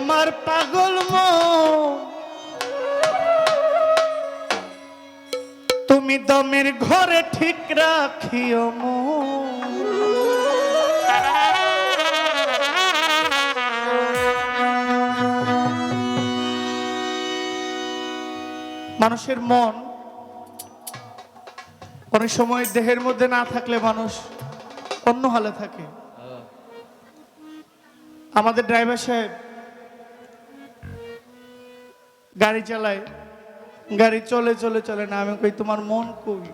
আমার পাগল তুমি দমের ঘরে ঠিক রাখিও মন। মানুষের মন অনেক সময় দেহের মধ্যে না থাকলে মানুষ অন্য হালে থাকে। আমাদের ড্রাইভার সাহেব গাড়ি চালায় গাড়ি চলে চলে চলে না। আমি কই, তোমার মন কই?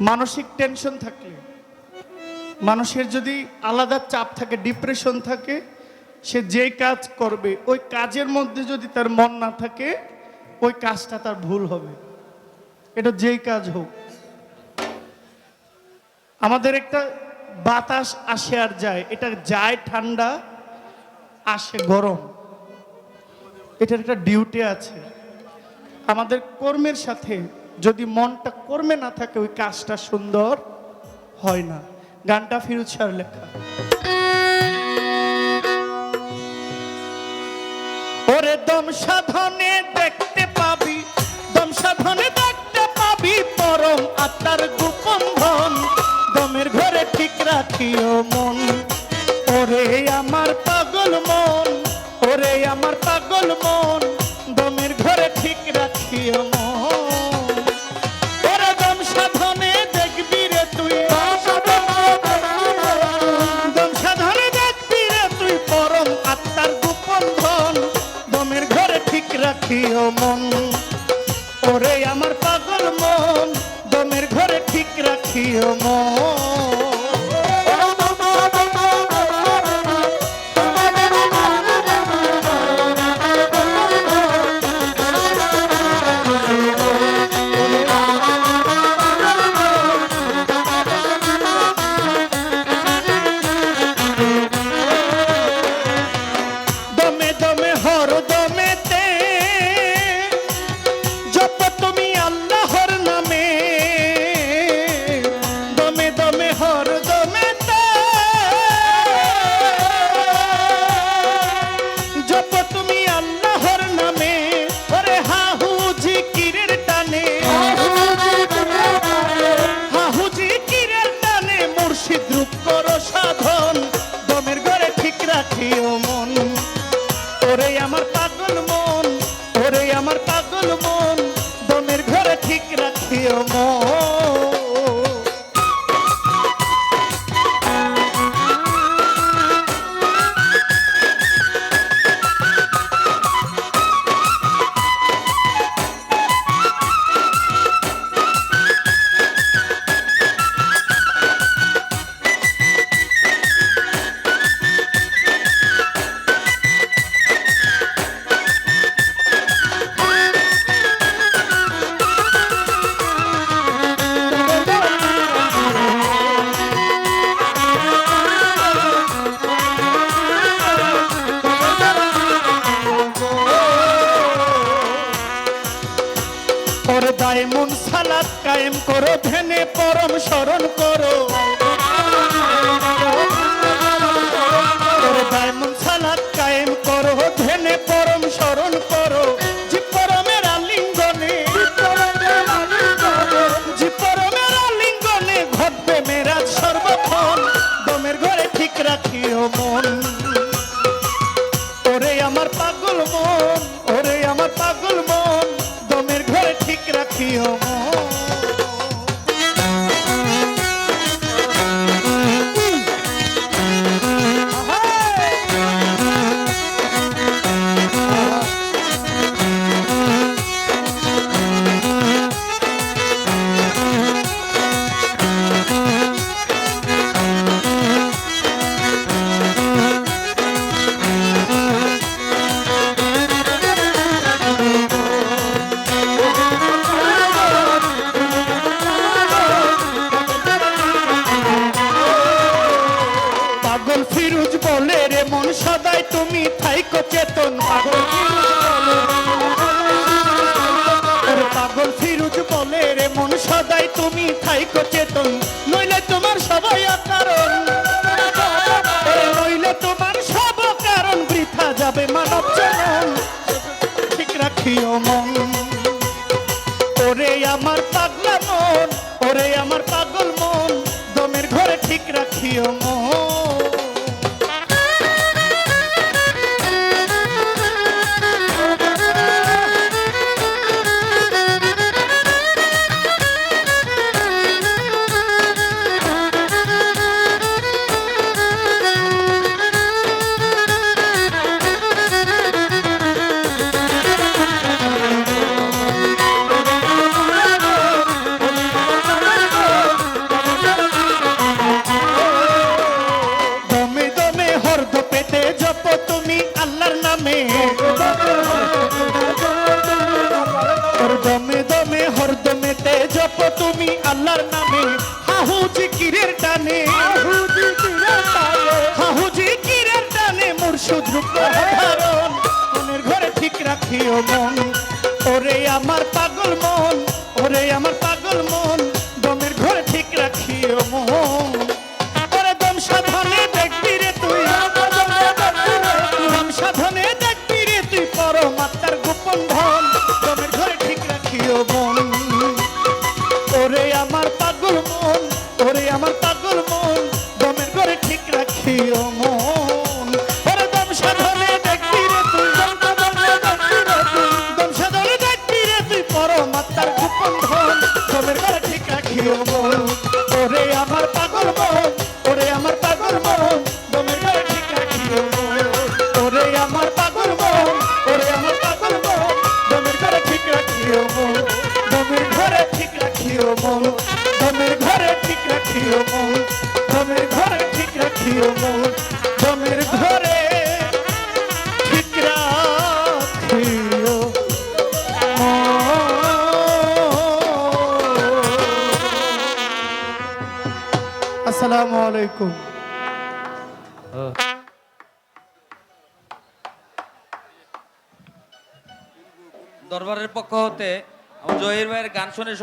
মানসিক টেনশন থাকলে। মানুষের যদি আলাদা চাপ থাকে ডিপ্রেশন থাকে, সে যে কাজ করবে, ওই কাজের মধ্যে যদি তার মন না থাকে, ওই কাজটা তার ভুল হবে। এটা যেই কাজ হোক। আমাদের একটা বাতাস আসে আর যায়। এটা যায় ঠান্ডা, আসে গরম। এটার একটা ডিউটি আছে। আমাদের কর্মের সাথে যদি মনটা কর্মে না থাকে, ওই কাজটা সুন্দর হয় না। গানটা ফিরুছার লেখা। ওরে দম সাধনে দেখতে পাবি, দম সাধনে দেখতে পাবি পরম আত্মার গোপন ধন। দমের ঘরে ঠিক রাখিও মন, ওরে আমার পাগল মন। ওরে আমার পাগল মন, দমের ঘরে ঠিক রাখিও মন। ওরে দেখবি রে তুই। দেখবি তুই আত্মার দমের ঘরে ঠিক মন। আমার পাগল মন, দমের ঘরে ঠিক রাখিও মন। হর ঘটবে বেতন পাগল। ফিরুজ বলে রে, মন সদাই তুমি থাইকো চেতন। নইলে তোমার সবাই কারণ নইলে তোমার সব কারণ বৃথা যাবে মানব ঠিক রাখিও মন। ওরে আমার পাগলা মন, ওরে আমার পাগল মন। দমের ঘরে ঠিক রাখিও মন। আল্লাহর নামে। হাহু জিকিরের টানে। হাহু জিকিরের টানে। মুর্শিদ রূপ ধারণ মনের ঘরে ঠিক রাখিও মন। ওরে আমার পাগল মন ওরে আমার পাগল মন। দমের ঘরে ঠিক রাখিও মন। আসসালামু আলাইকুম। দরবারের পক্ষ হতে জহির ভাইয়ের গান শুনে